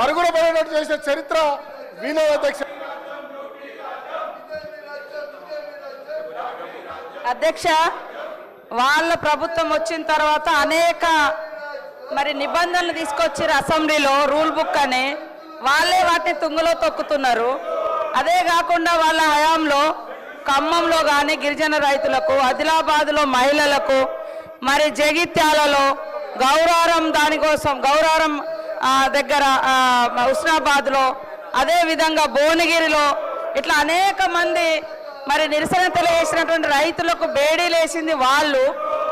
మరుగున పడేటట్టు చేసిన చరిత్ర వీణ అధ్యక్ష అధ్యక్ష వాళ్ళ ప్రభుత్వం వచ్చిన తర్వాత అనేక మరి నిబంధనలు తీసుకొచ్చారు అసెంబ్లీలో రూల్ బుక్ అని. వాళ్ళే వాటిని తుంగులో తొక్కుతున్నారు. అదే కాకుండా వాళ్ళ హయాంలో ఖమ్మంలో కానీ గిరిజన రైతులకు ఆదిలాబాద్లో మహిళలకు మరి జగిత్యాలలో గౌరారం దానికోసం గౌరారం దగ్గర ఆ, హుస్నాబాద్లో అదే విధంగా భువనగిరిలో ఇట్లా అనేక మంది మరి నిరసన తెలియజేసినటువంటి రైతులకు బేడీలేసింది వాళ్ళు.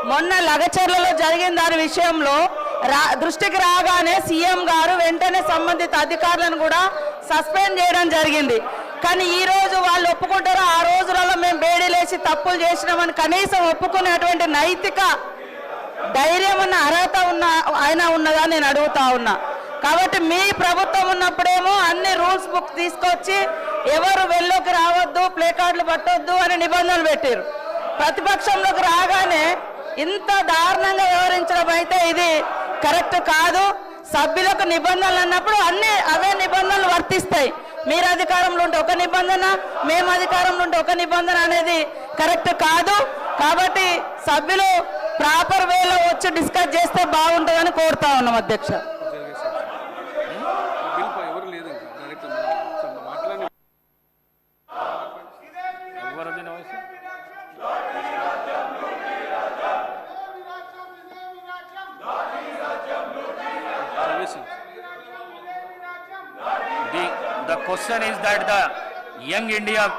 మొన్న లగచర్లలో జరిగిన దాని విషయంలో రా దృష్టికి రాగానే సీఎం గారు వెంటనే సంబంధిత అధికారులను కూడా సస్పెండ్ చేయడం జరిగింది. కానీ ఈ రోజు వాళ్ళు ఒప్పుకుంటారో? ఆ రోజులలో మేము బేడీలేసి తప్పులు చేసినామని కనీసం ఒప్పుకునేటువంటి నైతిక ధైర్యం ఉన్న అర్హత ఉన్న ఆయన ఉన్నదా నేను అడుగుతా ఉన్నా. కాబట్టి మీ ప్రభుత్వం ఉన్నప్పుడేమో అన్ని రూల్స్ బుక్ తీసుకొచ్చి ఎవరు వెళ్ళోకి రావద్దు ప్లే కార్డులు పట్టొద్దు అని నిబంధనలు పెట్టారు ప్రతిపక్షంలోకి రాగానే ఇంత దారుణంగా వివరించడం అయితే ఇది కరెక్ట్ కాదు. సభ్యులకు నిబంధనలు అన్నప్పుడు అన్ని అవే నిబంధనలు వర్తిస్తాయి. మీరు అధికారంలో ఉంటే ఒక నిబంధన మేము అధికారంలో ఉంటే ఒక నిబంధన అనేది కరెక్ట్ కాదు. కాబట్టి సభ్యులు ప్రాపర్ వేలో వచ్చి డిస్కస్ చేస్తే బాగుంటుందని కోరుతా ఉన్నాం అధ్యక్ష. The, the question is that the Young India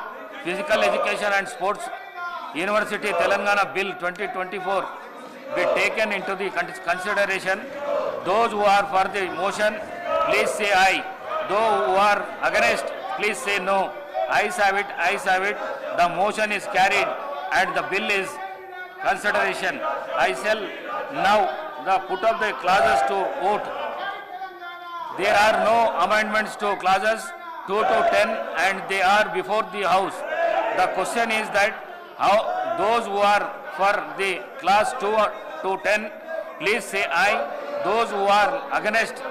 Physical Education and Sports University Telangana Bill 2024 be taken into the consideration. Those who are for the motion, please say aye. Those who are against, please say no. Ayes have it, ayes have it. The motion is carried and the bill is consideration. I shall now the put up the clauses to vote. There are no amendments to clauses 2 to 10 and they are before the house. The question is that how those who are for the class 2 to 10, please say aye. Those who are against,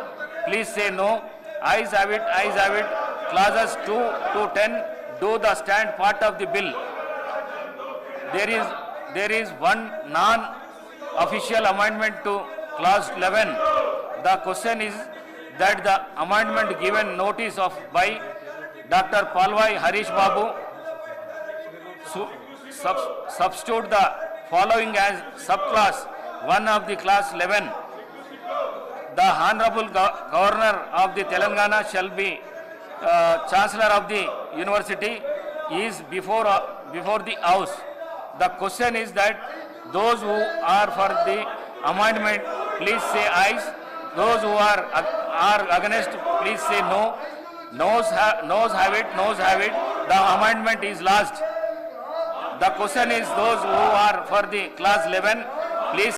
please say no. Ayes have it, ayes have it. Clauses 2 to 10 do the stand part of the bill. There is, there is one non-official amendment to clause 11. The question is that the amendment given notice of by Dr. Palwai Harish Babu su- sub- substitute the following as subclass 1 of the class 11. The Honorable Go- Governor of the Telangana shall be uh, Chancellor of the University is before, uh, before the House. The question is that those who are for the amendment, please say ayes. Those who are, are against, please say no. Noes have, noes have it, noes have it. The amendment is lodged. The question is those who are for the class 11, please